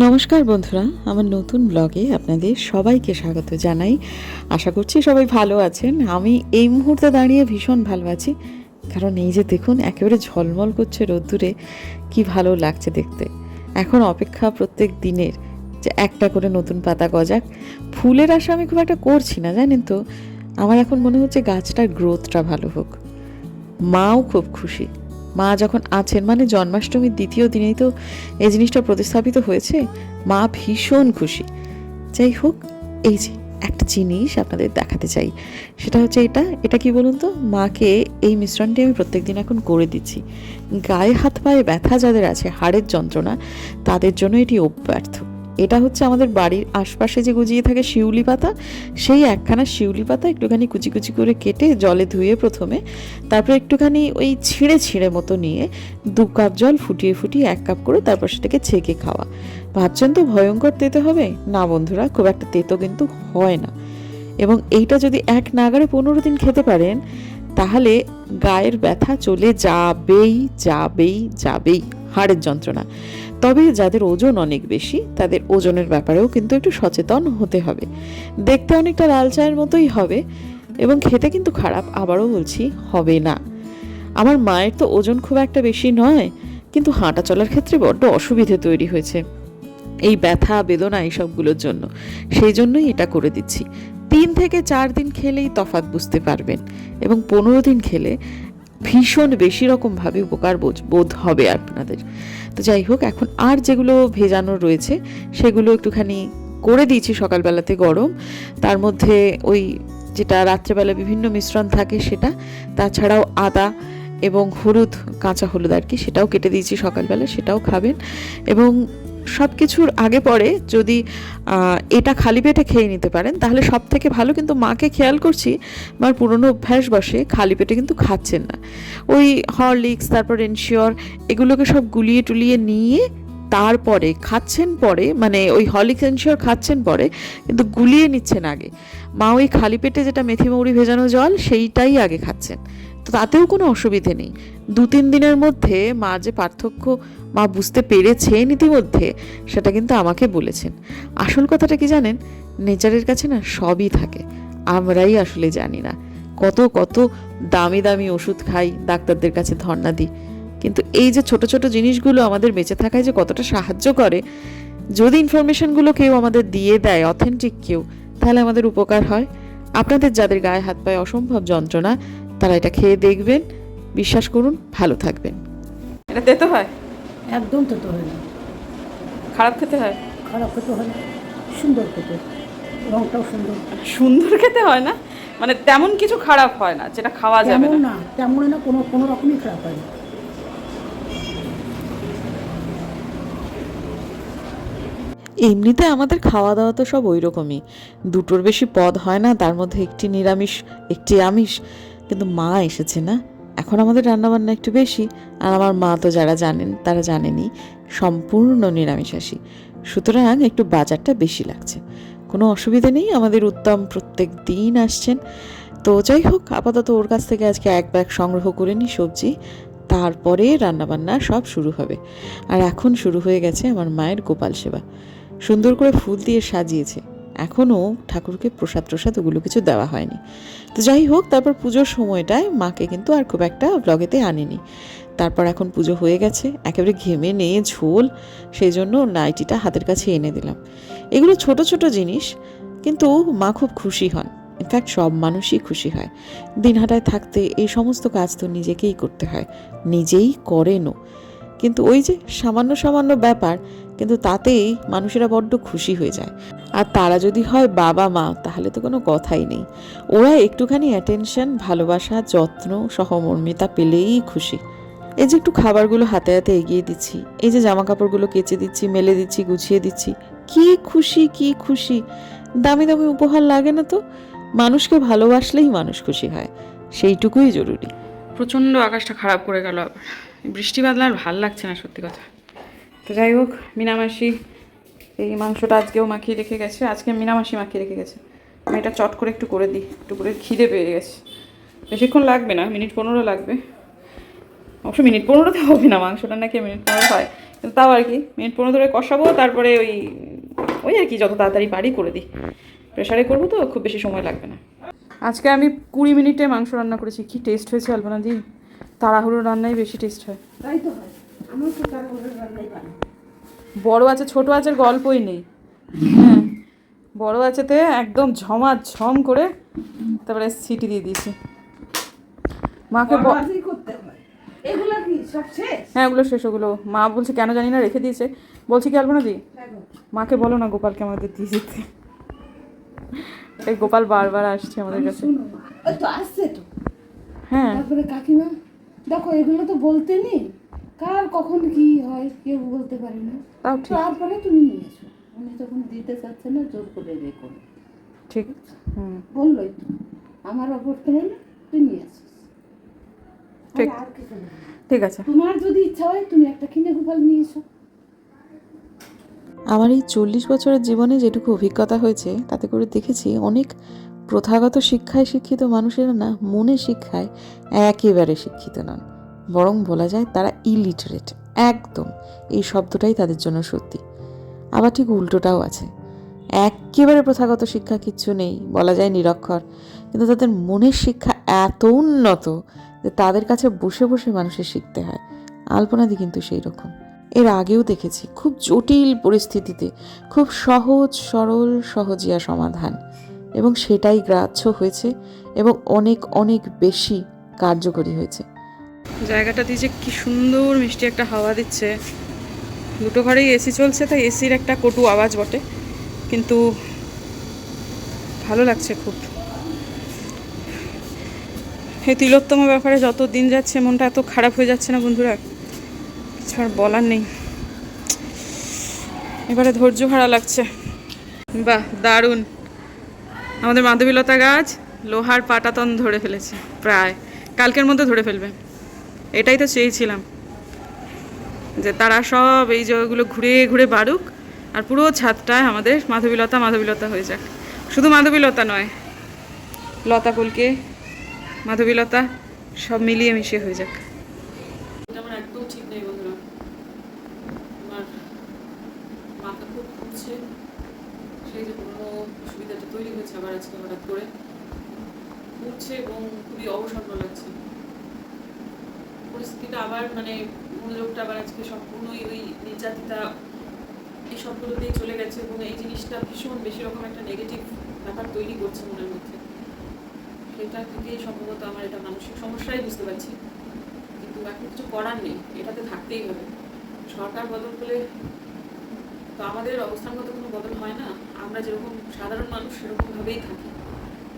নমস্কার বন্ধুরা, আমার নতুন ব্লগে আপনাদের সবাইকে স্বাগত জানাই। আশা করছি সবাই ভালো আছেন। আমি এই মুহূর্তে দাঁড়িয়ে ভীষণ ভালো আছি। কারণ এই যে দেখুন, একেবারে ঝলমল করছে রোদ্দুরে, কি ভালো লাগছে দেখতে। এখন অপেক্ষা প্রত্যেক দিনের যে একটা করে নতুন পাতা গজাক। ফুলের আশা আমি খুব একটা করছি না, জানেন তো? আমার এখন মনে হচ্ছে গাছটার গ্রোথটা ভালো হোক। মাও খুব খুশি। মা যখন আছেন মানে জন্মাষ্টমীর দ্বিতীয় দিনেই তো এই জিনিসটা প্রতিস্থাপিত হয়েছে, মা ভীষণ খুশি। যাই হোক, এই যে একটা জিনিস আপনাদের দেখাতে চাই, সেটা হচ্ছে এটা এটা কি বলুন তো? মাকে এই মিশ্রণটি আমি প্রত্যেক দিন এখন করে দিচ্ছি। গায়ে হাত পায়ে ব্যথা যাদের আছে, হাড়ের যন্ত্রণা, তাদের জন্য এটি অব্যর্থ। এটা হচ্ছে আমাদের বাড়ির আশপাশে যে গুজিয়ে থাকে শিউলি পাতা, সেই একখানা শিউলি পাতা একটুখানি কুচি কুচি করে কেটে জলে ধুয়ে প্রথমে, তারপর একটুখানি ওই ছিঁড়ে ছিঁড়ে মতো নিয়ে দু কাপ জল ফুটিয়ে ফুটিয়ে এক কাপ করে তারপর সেটাকে ছেঁকে খাওয়া। ভাবছেন তো ভয়ঙ্কর তেতো হবে? না বন্ধুরা, খুব একটা তেতো কিন্তু হয় না। এবং এইটা যদি এক নাগারে পনেরো দিন খেতে পারেন, তাহলে গায়ের ব্যথা চলে যাবেই যাবেই যাবেই, হাড়ের যন্ত্রণা। তবে যাদের ওজন অনেক বেশি, তাদের ওজনের ব্যাপারেও কিন্তু একটু সচেতন হতে হবে। দেখতে অনেকটা লাল চায়ের মতোই হবে এবং খেতে কিন্তু খারাপ, আবারও বলছি, হবে না। আমার মায়ের তো ওজন খুব একটা বেশি নয়, কিন্তু হাঁটা চলার ক্ষেত্রে বড্ড অসুবিধে তৈরি হয়েছে। এই ব্যথা, বেদনা এইসবগুলোর জন্য। সেই জন্যই এটা করে দিচ্ছি। তিন থেকে চার দিন খেলেই তফাৎ বুঝতে পারবেন এবং পনেরো দিন খেলে ভীষণ বেশি রকমভাবে উপকার বোধ হবে আপনাদের। তো যাই হোক, এখন আর যেগুলো ভেজানো রয়েছে, সেগুলো একটুখানি করে দিয়েছি সকালবেলাতে গরম। তার মধ্যে ওই যেটা রাত্রেবেলা বিভিন্ন মিশ্রণ থাকে সেটা, তাছাড়াও আদা এবং হলুদ, কাঁচা হলুদ আর কি, সেটাও কেটে দিয়েছি সকালবেলা, সেটাও খাবেন। এবং সব কিছুর আগে পরে যদি এটা খালি পেটে খেয়ে নিতে পারেন, তাহলে সব থেকে ভালো কিন্তু মাকে খেয়াল করছি, আমার পুরনো অভ্যাস বসে খালি পেটে কিন্তু খাচ্ছেন না। ওই হরলিক্স, তারপর এনশিওর, এগুলোকে সব গুলিয়ে টুলিয়ে নিয়ে তারপরে, খাচ্ছেন পরে মানে ওই হরলিক্স, এনশিওর খাচ্ছেন পরে, কিন্তু গুলিয়ে নিচ্ছেন আগে। মা ওই খালি পেটে যেটা মেথি মৌরি ভেজানো জল, সেইটাই আগে খাচ্ছেন। তো তাতেও কোনো অসুবিধে নেই। দু তিন দিনের মধ্যে মা যে পার্থক্য মা বুঝতে পেরেছেন ইতিমধ্যে, সেটা কিন্তু আমাকে বলেছেন। আসল কথাটা কি জানেন? নেচারের কাছে না সবই থাকে। আমরাই আসলে জানি না। কত কত দামি দামি ওষুধ খাই, ডাক্তারদের কাছে ধর্ণা দিই। কিন্তু এই যে ছোট ছোট জিনিসগুলো আমাদের বেঁচে থাকায় যে কতটা সাহায্য করে, যদি ইনফরমেশনগুলো কেউ আমাদের দিয়ে দেয়, অথেন্টিক কেউ, তাহলে আমাদের উপকার হয়। আপনাদের যাদের গায়ে হাত পায়ে অসম্ভব যন্ত্রণা তারা এটা খেয়ে দেখবেন বিশ্বাস করুন ভালো থাকবেন। এটা তেতো হয়? একদম তো তো হয় না। খারাপ খেতে হয়? খারাপ খেতে হয় না। সুন্দর খেতে। রংটাও সুন্দর। সুন্দর খেতে হয় না? মানে তেমন কিছু খারাপ হয় না যেটা খাওয়া যাবে না। না তেমন না কোনো কোনো রকমই খারাপ হয় না। এমনিতে আমাদের খাওয়া দাওয়া তো সব ওই রকমই দুটোর বেশি পদ হয় না তার মধ্যে একটি নিরামিষ একটি আমিষ। কিন্তু মা এসেছে না? এখন আমাদের রান্নাবান্না একটু বেশি। আর আমার মা তো যারা জানেন, তারা জানেনি সম্পূর্ণ নিরামিষাসী সুতরাং একটু বাজারটা বেশি লাগছে। কোনো অসুবিধে নেই, আমাদের উত্তম প্রত্যেক দিন আসছেন। তো যাই হোক, আপাতত ওর কাছ থেকে আজকে এক ব্যাগ সংগ্রহ করে নিই সবজি। তারপরে রান্নাবান্না সব শুরু হবে। আর এখন শুরু হয়ে গেছে আমার মায়ের গোপাল সেবা। সুন্দর করে ফুল দিয়ে সাজিয়েছে। এখনও ঠাকুরকে প্রসাদ প্রসাদ ওগুলো কিছু দেওয়া হয়নি। তো যাই হোক, তারপর পুজোর সময়টায় মাকে কিন্তু আর খুব একটা ব্লগেতে আনিনি। তারপর এখন পুজো হয়ে গেছে, একেবারে ঘেমে নিয়ে ঝোল, সেই জন্য নাইটিটা হাতের কাছে এনে দিলাম। এগুলো ছোট ছোট জিনিস, কিন্তু মা খুব খুশি হন। ইনফ্যাক্ট সব মানুষই খুশি হয়। দিনহাটায় থাকতে এই সমস্ত কাজ তো নিজেকেই করতে হয়। নিজেই করেনও। কিন্তু ওই যে সামান্য সামান্য ব্যাপার, কিন্তু তাতেই মানুষেরা বড্ড খুশি হয়ে যায়। আর তারা যদি হয় বাবা মা, তাহলে তো কোনো কথাই নেই। ওরা একটুখানি অ্যাটেনশন ভালোবাসা, যত্ন, সহমর্মিতা পেলেই খুশি। এই যে একটু খাবারগুলো হাতে হাতে এগিয়ে দিচ্ছি, এই যে জামা কাপড়গুলো কেচে দিচ্ছি, মেলে দিচ্ছি, গুছিয়ে দিচ্ছি, কি খুশি কি খুশি। দামি দামি উপহার লাগে না তো? মানুষকে ভালোবাসলেই মানুষ খুশি হয়। সেইটুকুই জরুরি। প্রচণ্ড আকাশটা খারাপ করে গেল আবার। বৃষ্টি বাদলা আর ভালো লাগছে না, সত্যি কথা। তো যাই হোক, মিনামাসি এই মাংসটা আজকেও মাখিয়ে রেখে গেছে। আজকে মিনামাসি মাখিয়ে রেখে গেছে। আমি এটা চট করে একটু করে দিই, একটু করে খিদে পেয়ে গেছে। বেশিক্ষণ লাগবে না, মিনিট পনেরো লাগবে। অবশ্য মিনিট পনেরোতে হবে না, মাংসটা নাকি মিনিট পনেরো হয়। কিন্তু তাও আর কি, মিনিট পনেরো ধরে কষাবো, তারপরে ওই ওই আর কি যত তাড়াতাড়ি পারি করে দিই। প্রেশারে করব তো, খুব বেশি সময় লাগবে না। আজকে আমি কুড়ি মিনিটে মাংস রান্না করেছি, কি টেস্ট হয়েছে, আলপনা দি তাড়াহুড়ো রান্নাই বেশি টেস্ট হয়। তাই তো হয়। আমার তো তার রান্নাই ভালো বড় আছে ছোট আছে গল্পই নেই। হ্যাঁ বড় আছেতে একদম ঝমাঝম করে তারপরে সিটি দিয়ে দিয়েছি। মাকে হয়। ওগুলো শেষ? ওগুলো মা বলছে কেন জানি না রেখে দিয়েছে। বলছি কি আলপনা দি মাকে বলো না গোপালকে আমাদের দিয়ে যেতে। এই গোপাল বারবার আসছে আমাদের কাছে। হ্যাঁ। কাকিমা? দেখো এগুলো তো বলতে নেই। কার কখন কি হয় কেউ বলতে পারে না। তাও তারপরে তুমি নিয়ে এসো। উনি যখন দিতে চাচ্ছে না জোর করে রেখো। ঠিক। হুম। বললোই তো আমার অপরতে হলে তুই নিয়ে আসিস। ঠিক। না। ঠিক আছে। তোমার যদি ইচ্ছা হয় তুমি একটা কিনে গোপাল নিয়ে এসো। আমার এই চল্লিশ বছরের জীবনে যেটুকু অভিজ্ঞতা হয়েছে তাতে করে দেখেছি অনেক প্রথাগত শিক্ষায় শিক্ষিত মানুষেরা না, মনে শিক্ষায় একেবারে শিক্ষিত নন। বরং বলা যায় তারা ইলিটারেট একদম। এই শব্দটাই তাদের জন্য সত্যি। আবার ঠিক উল্টোটাও আছে। একেবারে প্রথাগত শিক্ষা কিচ্ছু নেই, বলা যায় নিরক্ষর। কিন্তু তাদের মনের শিক্ষা এত উন্নত যে তাদের কাছে বসে বসে মানুষের শিখতে হয়। আলপনাদি কিন্তু সেই রকম এর আগেও দেখেছি, খুব জটিল পরিস্থিতিতে, খুব সহজ, সরল, সহজিয়া সমাধান। এবং সেটাই গ্রাহ্য হয়েছে এবং অনেক অনেক বেশি কার্যকরী হয়েছে। জায়গাটা দিয়ে যে কি সুন্দর মিষ্টি একটা হাওয়া দিচ্ছে। দুটো ঘরেই এসি চলছে, তাই এসির একটা কটু আওয়াজ বটে। কিন্তু ভালো লাগছে খুব। এই তিলোত্তম ব্যাপারে যত দিন যাচ্ছে মনটা এত খারাপ হয়ে যাচ্ছে না বন্ধুরা? কিছু আর বলার নেই। এবারে ধৈর্য ভাড়া লাগছে। বাহ, দারুণ। আমাদের মাধবীলতা গাছ লোহার পাটাতন ধরে ফেলেছে, প্রায়। কালকের মধ্যে ধরে ফেলবে। এটাই তো চেয়েছিলাম যে তারা সব এই জায়গাগুলো ঘুরে ঘুরে বাড়ুক আর পুরো ছাদটায় আমাদের মাধবীলতা মাধবীলতা হয়ে যাক। শুধু মাধবীলতা নয়, লতা কলকে মাধবীলতা সব মিলিয়ে মিশিয়ে হয়ে যাক এটা আমার একদম ঠিক নেই বন্ধুরা আমার মাথা খুব ঘুরছে সেই যে পুরোনো সুবিধাটা তৈরি হয়েছে আবার আজকে হঠাৎ করে। ঘুরছে এবং খুবই অবসন্ন লাগছে। পরিস্থিতিটা আবার মানে মনোযোগটা আবার আজকে সম্পূর্ণই ওই নির্যাতিতা, এই সবগুলোতেই চলে গেছে এবং এই জিনিসটা ভীষণ বেশি রকম একটা নেগেটিভ ব্যাপার তৈরি করছে মনের মধ্যে। সেটা থেকেই সম্ভবত আমার এটা মানসিক সমস্যাই বুঝতে পারছি। কিন্তু এখন কিছু করার নেই, এটাতে থাকতেই হবে। সরকার বদল হলে তো আমাদের অবস্থানগত কোনো বদল হয় না। আমরা যেরকম সাধারণ মানুষ সেরকমভাবেই থাকি।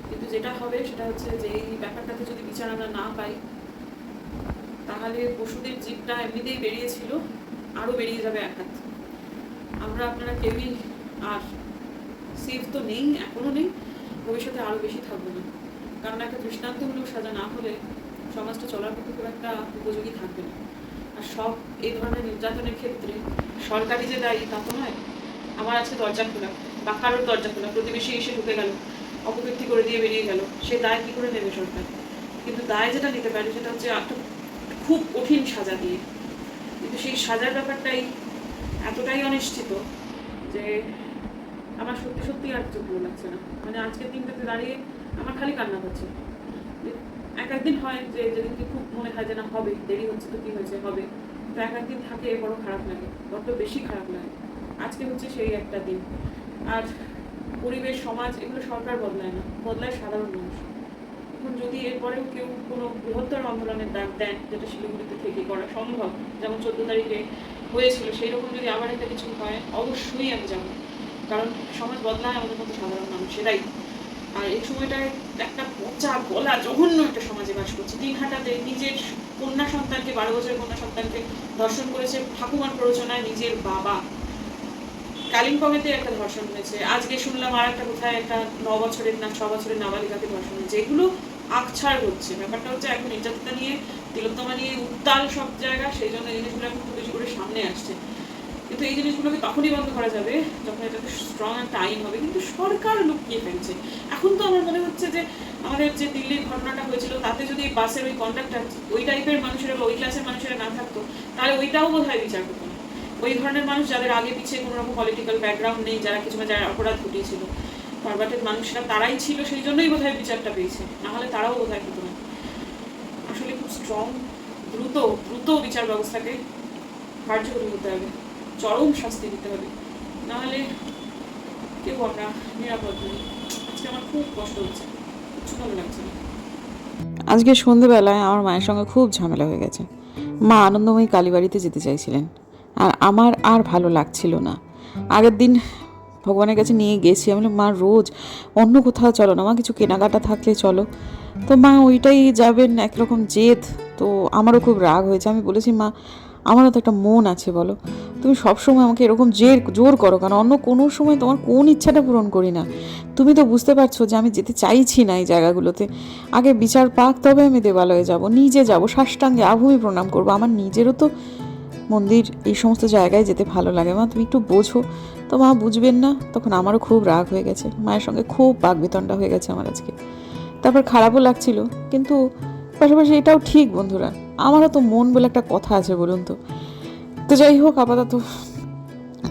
কিন্তু যেটা হবে সেটা হচ্ছে যে এই ব্যাপারটাতে যদি বিচার আমরা না পাই, তাহলে পশুদের জীবটা এমনিতেই বেরিয়েছিল, আরও বেরিয়ে যাবে এক হাত। আমরা আপনারা কেউই আর সেফ তো নেই, এখনও নেই, ভবিষ্যতে আরও বেশি থাকব না। কারণ একটা দৃষ্টান্তমূলক সাজা না হলে সমাজটা চলার পক্ষে খুব একটা উপযোগী থাকবে না। আর সব এই ধরনের নির্যাতনের ক্ষেত্রে সরকারি যে দায়ী, তা তো নয়। আমার আছে দরজা খোলা। বা কারোর দরজা খোলা। প্রতিবেশী এসে ঢুকে গেল। অপকীর্তি করে দিয়ে বেরিয়ে গেল। সে দায় কী করে নেবে সরকার? কিন্তু দায় যেটা নিতে পারে, সেটা হচ্ছে একটা খুব কঠিন সাজা দিয়ে। কিন্তু সেই সাজার ব্যাপারটাই এতটাই অনিশ্চিত যে আমার সত্যি সত্যি আর চোখ ভালো লাগছে না। মানে আজকের দিনটাতে দাঁড়িয়ে আমার খালি কান্না পাচ্ছে এক একদিন হয় যে যেদিনকে খুব মনে হয় যে না হবে, দেরি হচ্ছে তো কি হয়েছে, হবে। তো এক একদিন থাকে বড় খারাপ লাগে, বড্ড বেশি খারাপ লাগে। আজকে হচ্ছে সেই একটা দিন। আর পরিবেশ, সমাজ, এগুলো সরকার বদলায় না, বদলায় সাধারণ মানুষ। এখন যদি এরপরেও কেউ কোনো বৃহত্তর আন্দোলনের ডাক দেন যেটা শিলিগুড়িতে থেকে করা সম্ভব, যেমন চোদ্দ তারিখে হয়েছিল সেই রকম যদি আবার একটা কিছু হয়, অবশ্যই আমি যাব। কারণ সমাজ বদলায় আমাদের মতো সাধারণ মানুষ, সেটাই। আর এই সময়টায় একটা পচা গলা, জঘন্য একটা সমাজে বাস করছে। দিনহাটাতে নিজের কন্যা সন্তানকে, বারো বছরের কন্যা সন্তানকে ধর্ষণ করেছে ঠাকুমার প্ররোচনায় নিজের বাবা। কালিম্পংয়েতে একটা ধর্ষণ হয়েছে। আজকে শুনলাম আর একটা কোথায় একটা ন বছরের না, ছ বছরের নাবালিকাকে ধর্ষণ হয়েছে। এগুলো আকছাড় হচ্ছে। ব্যাপারটা হচ্ছে এখন নির্যাতনতা নিয়ে, তিলোত্তমা নিয়ে উত্তাল সব জায়গা, সেই জন্য জিনিসগুলো এখন খুব বেশি করে সামনে আসছে। কিন্তু এই জিনিসগুলোকে তখনই বন্ধ করা যাবে যখন এটাতে স্ট্রং একটা আইন হবে। কিন্তু সরকার লুকিয়ে ফেলছে। এখন তো আমার মনে হচ্ছে যে আমাদের যে দিল্লির ঘটনাটা হয়েছিল, তাতে যদি বাসের ওই কন্ডাক্টার ওই টাইপের মানুষেরা বা ওই ক্লাসের মানুষেরা না থাকতো, তাহলে ওইটাও বোধ হয় বিচার করতো না। ওই ধরনের মানুষ যাদের আগে পিছিয়ে কোনো রকম পলিটিক্যাল ব্যাকগ্রাউন্ড নেই, যারা কিছু যারা অপরাধ ঘটিয়েছিল পারবাটের মানুষরা তারাই ছিল, সেই জন্যই বোধহয় বিচারটা পেয়েছে। নাহলে তারাও বোধহয় পেত না। আসলে খুব স্ট্রং দ্রুত দ্রুত বিচার ব্যবস্থাকে কার্যকরী হতে হবে। চরম শাস্তি দিতে হবে। নাহলে কেউ আমরা নিরাপদ নই। আজকে আমার খুব কষ্ট হচ্ছে। কিছু ভালো লাগছে না। আজকে সন্ধেবেলায় আমার মায়ের সঙ্গে খুব ঝামেলা হয়ে গেছে। মা আনন্দময়ী কালীবাড়িতে যেতে চাইছিলেন। আর আমার আর ভালো লাগছিল না। আগের দিন ভগবানের কাছে নিয়ে গেছি। আমি মা, রোজ অন্য কোথাও চলো না। মা, কিছু কেনাকাটা থাকলে চলো। তো মা, ওইটাই যাবেন একরকম জেদ। তো আমারও খুব রাগ হয়েছে। আমি বলেছি, মা আমারও তো একটা মন আছে, বলো। তুমি সবসময় আমাকে এরকম জের, জোর করো কারণ অন্য কোনো সময় তোমার কোন ইচ্ছাটা পূরণ করি না। তুমি তো বুঝতে পারছ যে আমি যেতে চাইছি না এই জায়গাগুলোতে। আগে বিচার পাক, তবে আমি দেবালয়ে যাব, নিজে যাব, সাষ্টাঙ্গে আভূমি প্রণাম করব। আমার নিজেরও তো মন্দির এই সমস্ত জায়গায় যেতে ভালো লাগে। মা, তুমি একটু বোঝো। তো মা বুঝবেন না, তখন আমারও খুব রাগ হয়ে গেছে। মায়ের সঙ্গে খুব বাগবিতণ্ডা হয়ে গেছে আমার আজকে। তারপর খারাপও লাগছিল, কিন্তু পাশাপাশি এটাও ঠিক, বন্ধুরা। আমারও তো মন বলে একটা কথা আছে, বলুন তো। তো যাই হোক, আপাতত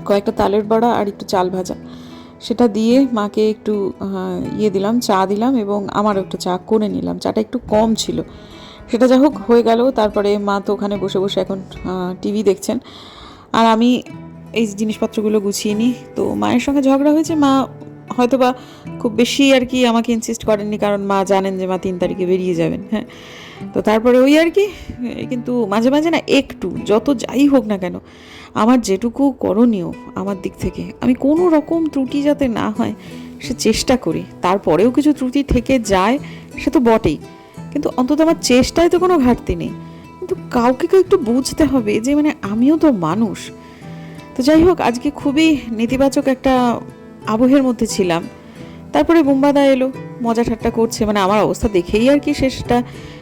কয়েকটা তালের বড়া আর একটু চাল ভাজা। সেটা দিয়ে মাকে একটু ইয়ে দিলাম, চা দিলাম এবং আমারও একটু চা করে নিলাম। চাটা একটু কম ছিল। সেটা যা হোক, হয়ে গেল। তারপরে মা তো ওখানে বসে বসে এখন টিভি দেখছেন। আর আমি এই জিনিসপত্রগুলো গুছিয়ে নিই। তো মায়ের সঙ্গে ঝগড়া হয়েছে। মা হয়তো বা খুব বেশি আর কি আমাকে ইনসিস্ট করেননি, কারণ মা জানেন যে মা তিন তারিখে বেরিয়ে যাবেন হ্যাঁ। তো তারপরে ওই আর কি কিন্তু মাঝে মাঝে না একটু, যত যাই হোক না কেন, আমার যেটুকু করণীয় আমার দিক থেকে, আমি কোনো রকম ত্রুটি যাতে না হয়, সে চেষ্টা করি। তারপরেও কিছু ত্রুটি থেকে যায়, সে তো বটেই। কিন্তু অন্তত আমার চেষ্টায় তো কোনো ঘাটতি নেই। কিন্তু কাউকে কেউ একটু বুঝতে হবে যে মানে আমিও তো মানুষ। তো যাই হোক, আজকে খুবই নেতিবাচক একটা আবহের মধ্যে ছিলাম। তারপরে বুম্বাদা এলো, মজা ঠাট্টা করছে মানে আমার অবস্থা দেখেই আর কি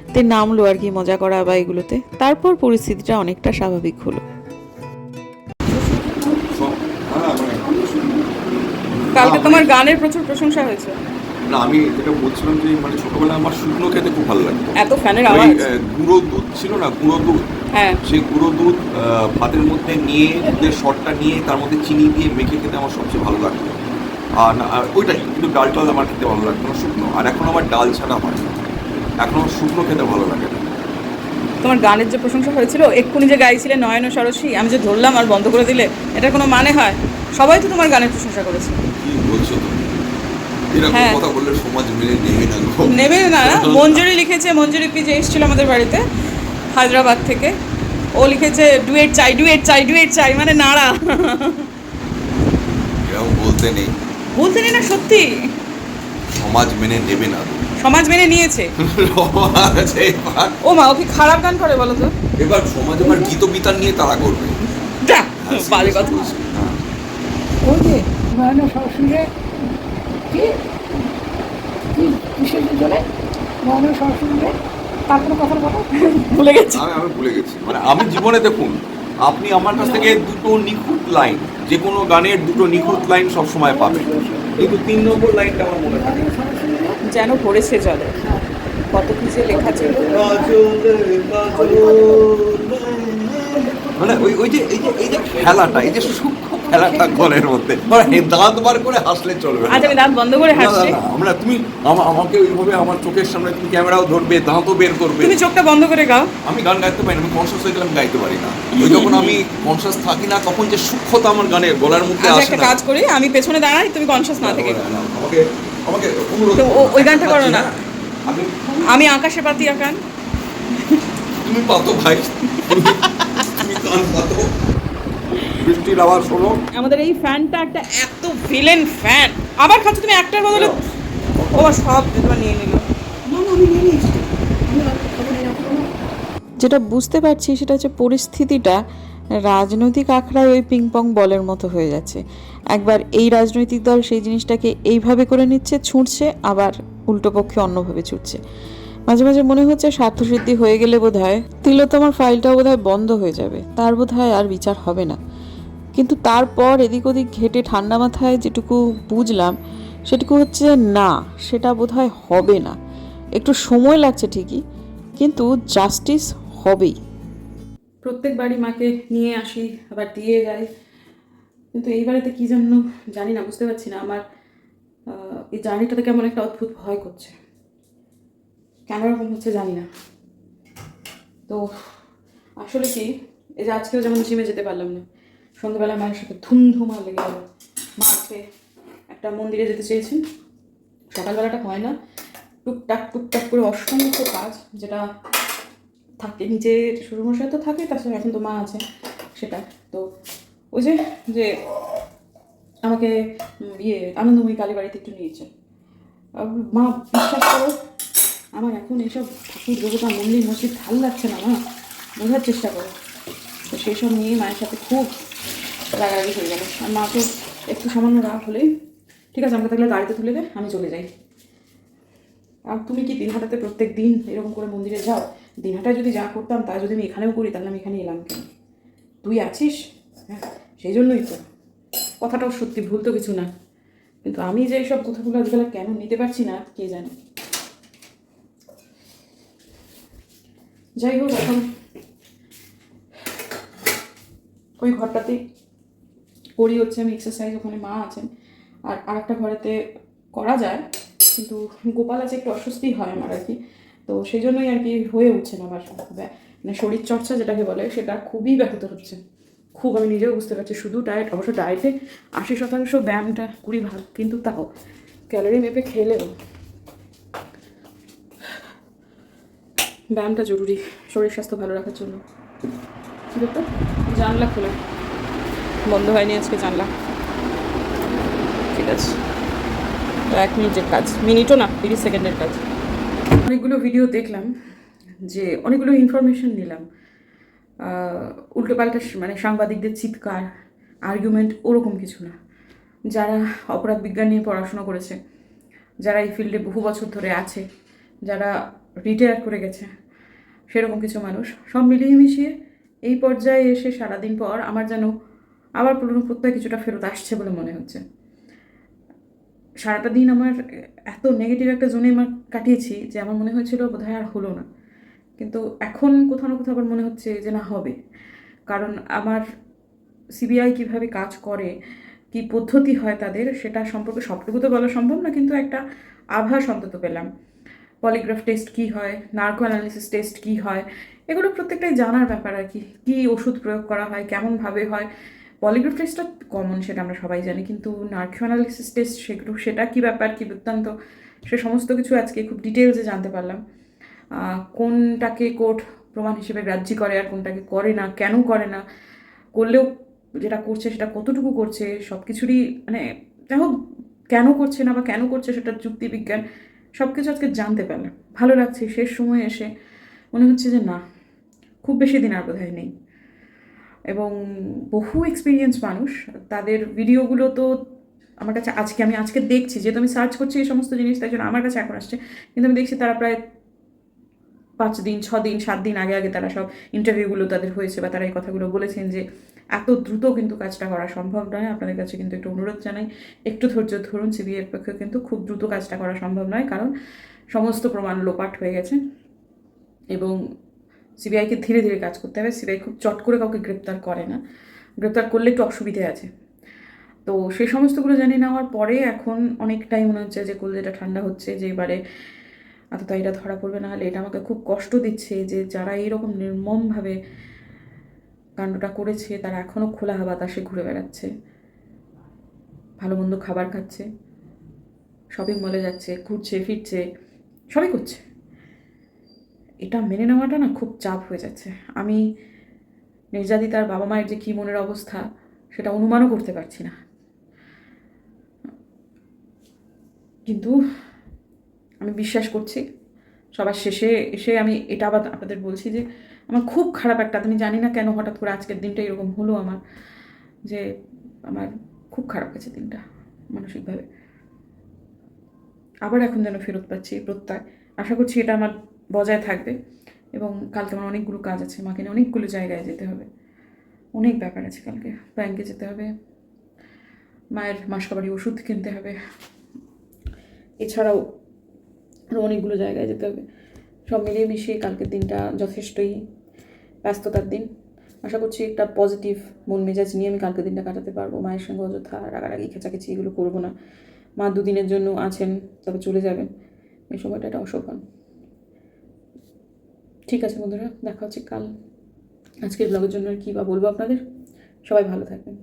শেষটাতে নামলো আর কি মজা করা বা এগুলোতে। তারপর পরিস্থিতিটা অনেকটা স্বাভাবিক হলো। কালকে তোমার গানের প্রচুর প্রশংসা হয়েছে। না আমি যেটা বলছিলাম যে মানে ছোটবেলায় আমার শুকনো খেতে খুব ভালো লাগতো। এত ফ্যানের আওয়াজ। গুঁড়ো দুধ ছিল না গুঁড়ো দুধ। হ্যাঁ। সেই গুঁড়ো দুধ ভাতের মধ্যে নিয়ে দুধের শটটা নিয়ে তার মধ্যে চিনি দিয়ে মেখে খেতে আমার সবচেয়ে ভালো লাগতো। আর না আর ওইটাই কিন্তু ডাল টাল আমার খেতে ভালো লাগতো না শুকনো। আর এখন আমার ডাল ছাড়া হয় এখন শুকনো খেতে ভালো লাগে না। তোমার গানের যে প্রশংসা হয়েছিল এক্ষুনি যে গাইছিলে নয়ন সরসী আমি যে ধরলাম আর বন্ধ করে দিলে এটার কোনো মানে হয়? সবাই তো তোমার গানের প্রশংসা করেছে। কি বলছো তুমি? এরকম হ্যাঁ। কথা বললে সমাজ মেনে নেবে না নেবে না। মঞ্জুরি লিখেছে মঞ্জুরি পি যে এসেছিল আমাদের বাড়িতে হায়দ্রাবাদ থেকে। ও লিখেছে ডুয়েট চাই ডুয়েট চাই ডুয়েট চাই মানে নাড়া। এরকম বলতে নেই। বলতে নেই না সত্যি। সমাজ মেনে নেবে না। সমাজ মেনে নিয়েছে। ও মা ও কি খারাপ গান করে বলো তো? এবার সমাজ এবার গীত বিতান নিয়ে তারা করবে। যা, হ্যাঁ, বাজে কথা। হ্যাঁ। ওই যে নয়না সরসুরে কি? কিসের জন্য নয়না সরসুরে তারপরে কথা? বলো ভুলে গেছি। আমি আমি ভুলে গেছি। মানে আমি জীবনে দেখুন আপনি আমার কাছ থেকে দুটো নিখুঁত লাইন যে কোনো গানের দুটো নিখুঁত লাইন সব সময় পাবেন। কিন্তু তিন নম্বর লাইনটা আমার মনে থাকে। না। যেন পড়েছে জলে। কত কিছু লেখা ছিল। মানে ওই ওই যে এই যে এই যে খেলাটা এই যে সূক্ষ্ম খেলাটা গলের মধ্যে মানে দাঁত বার করে হাসলে চলবে আমি দাঁত বন্ধ করে হাসছি। আমরা তুমি আমাকে ওইভাবে আমার চোখের সামনে তুমি ক্যামেরাও ধরবে দাঁতও বের করবে। তুমি চোখটা বন্ধ করে গাও। আমি গান গাইতে পারি না আমি কনসাস হয়ে গেলে আমি গাইতে পারি না। ওই যখন আমি কনসাস থাকি না তখন যে সূক্ষ্মতা আমার গানের গলার মধ্যে আসে একটা কাজ করি আমি পেছনে দাঁড়াই তুমি কনসিয়াস না থেকে আমাকে আমাকে তো ও- ওই গানটা করো না। আমি আমি আকাশে পাতি আকান। তুমি পাতো ভাই। তুমি তুমি কান পাতো। বৃষ্টির আওয়াজ শোনো আমাদের এই ফ্যানটা একটা এত ভিলেন ফ্যান আবার খাচ্ছ তুমি একটার বদলে? ও সব তোমার নিয়ে নিল। না না আমি নিয়ে নিয়েছি। যেটা বুঝতে পারছি সেটা হচ্ছে পরিস্থিতিটা রাজনৈতিক আখড়ায় ওই পিংপং বলের মতো হয়ে যাচ্ছে। একবার এই রাজনৈতিক দল সেই জিনিসটাকে এইভাবে করে নিচ্ছে, ছুঁড়ছে, আবার উল্টো পক্ষে অন্যভাবে ছুটছে। মাঝে মাঝে মনে হচ্ছে স্বার্থসিদ্ধি হয়ে গেলে বোধ হয় তিলোত্তমার ফাইলটাও বোধ হয় বন্ধ হয়ে যাবে। তার বোধ হয় আর বিচার হবে না। কিন্তু তারপর এদিক ওদিক ঘেটে ঠান্ডা মাথায় যেটুকু বুঝলাম, সেটুকু হচ্ছে না, সেটা বোধহয় হবে না। একটু সময় লাগছে ঠিকই, কিন্তু জাস্টিস হবেই। প্রত্যেকবারই মাকে নিয়ে আসি, আবার দিয়ে যাই। কিন্তু এই বাড়িতে কী জন্য জানি না, বুঝতে পারছি না। আমার এই জার্নিটাতে কেমন একটা অদ্ভুত ভয় করছে। কেন রকম হচ্ছে জানি না। তো আসলে কি, এই যে আজকেও যেমন জিমে যেতে পারলাম না, সন্ধ্যাবেলা মায়ের সাথে ধুমধুমা লেগে গেল। মা একটা মন্দিরে যেতে চেয়েছেন। সকালবেলাটা হয় না। টুকটাক টুকটাক করে অসংখ্য কাজ, যেটা থাকে নিচে শ্বশুরমশাই তো থাকে তার সঙ্গে এখন তো মা আছে সেটা তো ওই যে যে আমাকে ইয়ে আনন্দময়ী কালী বাড়িতে একটু নিয়েছে মা, বিশ্বাস করো, আমার এখন এইসব ঠাকুর, দেবতা, মন্দির, মসজিদ ভালো লাগছে না, মা। বোঝার চেষ্টা করো। তো সেই সব নিয়ে মায়ের সাথে খুব রাগারাগি হয়ে গেল। আর মা তো একটু সামান্য রাগ হলেই, ঠিক আছে আমাকে তাহলে গাড়িতে তুলে দে, আমি চলে যাই। আর তুমি কি দিনহাটাতে প্রত্যেক দিন এরকম করে মন্দিরে যাও? দিনহাটায় যদি যা করতাম, তা যদি আমি এখানেও করি, তাহলে আমি এখানে এলাম কেন? তুই আছিস? হ্যাঁ সেই জন্যই তো। কথাটাও সত্যি, ভুল তো কিছু না। কিন্তু আমি যে সব কথাগুলো আজকাল কেন নিতে পারছি না, কে জানে? যাই হোক, এখন ওই ঘরটাতেই করি হচ্ছে, আমি এক্সারসাইজ ওখানে মা আছেন। আর আরেকটা ঘরেতে করা যায়, কিন্তু গোপাল আছে, একটু অস্বস্তি হয় আমার আর কি। তো সেই জন্যই আর কি হয়ে উঠছে না আমার মানে শরীর চর্চা যেটাকে বলে, সেটা খুবই ব্যাহত হচ্ছে। খুব আমি নিজেও বুঝতে পারছি, শুধু ডায়েট অবশ্য ডায়েটে আশি শতাংশ ব্যায়ামটা কুড়ি ভাগ, কিন্তু তাও ক্যালোরি মেপে খেলেও ব্যায়ামটা জরুরি শরীর স্বাস্থ্য ভালো রাখার জন্য। জানলা খোলা। বন্ধ হয়নি আজকে জানলা। ঠিক আছে। এক মিনিটের কাজ। মিনিটও না, তিরিশ সেকেন্ডের কাজ। অনেকগুলো ভিডিও দেখলাম, যে অনেকগুলো ইনফরমেশন নিলাম। উল্টো পাল্টা মানে সাংবাদিকদের চিৎকার আর্গুমেন্ট ওরকম কিছু না। যারা অপরাধ বিজ্ঞান নিয়ে পড়াশোনা করেছে, যারা এই ফিল্ডে বহু বছর ধরে আছে, যারা রিটায়ার করে গেছে, সেরকম কিছু মানুষ, সব মিলিয়ে মিশিয়ে এই পর্যায়ে এসে সারাদিন পর আমার যেন আবার পুরনো প্রত্যয় কিছুটা ফেরত আসছে বলে মনে হচ্ছে। সারাটা দিন আমার এত নেগেটিভ একটা জোনে আমার কাটিয়েছি যে আমার মনে হয়েছিল বোধহয় আর হলো না। কিন্তু এখন কোথাও না কোথাও আবার মনে হচ্ছে যে না, হবে। কারণ আমার সিবিআই কীভাবে কাজ করে, কি পদ্ধতি হয় তাদের, সেটা সম্পর্কে সবটুকু তো বলা সম্ভব না, কিন্তু একটা আভাস অন্তত পেলাম। পলিগ্রাফ টেস্ট কি হয় নার্কো অ্যানালিসিস টেস্ট কি হয়, এগুলো প্রত্যেকটাই জানার ব্যাপার আর কি। কী ওষুধ প্রয়োগ করা হয়, কেমনভাবে হয় পলিগ্রাফ টেস্টটা কমন সেটা আমরা সবাই জানি, কিন্তু নার্কো অ্যানালিসিস টেস্ট সেগুলো, সেটা কী ব্যাপার, কী বৃত্তান্ত, সে সমস্ত কিছু আজকে খুব ডিটেলসে জানতে পারলাম। কোনটাকে কোর্ট প্রমাণ হিসেবে গ্রাহ্য করে আর কোনটাকে করে না, কেন করে না, করলেও যেটা করছে, সেটা কতটুকু করছে সব কিছুরই মানে যাই হোক, কেন করছে না বা কেন করছে সেটা যুক্তিবিজ্ঞান সব কিছু আজকে জানতে পারলাম। ভালো লাগছে, শেষ সময় এসে মনে হচ্ছে যে না, খুব বেশি দিন আর বোধহয় নেই। এবং বহু এক্সপিরিয়েন্স মানুষ। তাদের ভিডিওগুলো তো আমার কাছে আজকে, আমি আজকে দেখছি। যেহেতু আমি সার্চ করছি এই সমস্ত জিনিস, তাই জন্য আমার কাছে এখন আসছে। কিন্তু আমি দেখছি তারা প্রায় পাঁচ দিন, ছ দিন, সাত দিন আগে আগে তারা সব ইন্টারভিউগুলো তাদের হয়েছে বা তারা এই কথাগুলো বলেছেন যে, এত দ্রুত কিন্তু কাজটা করা সম্ভব নয়। আপনাদের কাছে কিন্তু একটু অনুরোধ জানাই। একটু ধৈর্য ধরুন সিবিআইয়ের পক্ষে কিন্তু খুব দ্রুত কাজটা করা সম্ভব নয়। কারণ সমস্ত প্রমাণ লোপাট হয়ে গেছে। এবং সিবিআইকে ধীরে ধীরে কাজ করতে হবে। সিবিআই খুব চট করে কাউকে গ্রেপ্তার করে না। গ্রেপ্তার করলে একটু অসুবিধে আছে। তো সেই সমস্তগুলো জানি নেওয়ার পরে এখন অনেকটাই মনে হচ্ছে যে কলজেটা ঠান্ডা হচ্ছে যে এবারে এটা ধরা পড়বে না হলে এটা আমাকে খুব কষ্ট দিচ্ছে যে যারা এইরকম নির্মমভাবে কাণ্ডটা করেছে তারা এখনও খোলা বাতাসে ঘুরে বেড়াচ্ছে। ভালো মন্দ খাবার খাচ্ছে। শপিং মলে যাচ্ছে, ঘুরছে, ফিরছে, সবই করছে। এটা মেনে নেওয়াটা না খুব চাপ হয়ে যাচ্ছে। আমি নির্যাতিতার বাবা মায়ের যে কী মনের অবস্থা, সেটা অনুমানও করতে পারছি না। কিন্তু আমি বিশ্বাস করছি, সবার শেষে এসে আমি এটা আবার আপনাদের বলছি যে, আমার খুব খারাপ একটা, আমি জানি না কেন হঠাৎ করে আজকের দিনটা এরকম হলো আমার, যে আমার খুব খারাপ গেছে দিনটা মানসিকভাবে। আবার এখন যেন ফেরত পাচ্ছি প্রত্যয়। আশা করছি এটা আমার বজায় থাকবে এবং কালকে আমার অনেকগুলো কাজ আছে, মাকে নিয়ে অনেকগুলো জায়গায় যেতে হবে। অনেক ব্যাপার আছে কালকে। ব্যাংকে যেতে হবে। মায়ের মাসকাবাড়ি ওষুধ কিনতে হবে। এছাড়াও আরও অনেকগুলো জায়গায় যেতে হবে। সব মিলিয়ে মিশিয়ে কালকের দিনটা যথেষ্টই ব্যস্ততার দিন। আশা করছি একটা পজিটিভ মন মেজাজ নিয়ে আমি কালকে দিনটা কাটাতে পারব। মায়ের সঙ্গে অযথা রাগারাগি, খেঁচাখেচি এগুলো করব না। মা দুদিনের জন্য আছেন, তবে চলে যাবেন। এই সময়টা একটা অশোভন ঠিক আছে বন্ধুরা, দেখা হচ্ছে কাল। আজকের ব্লগের জন্য আর কী বা বলব আপনাদের? সবাই ভালো থাকবেন।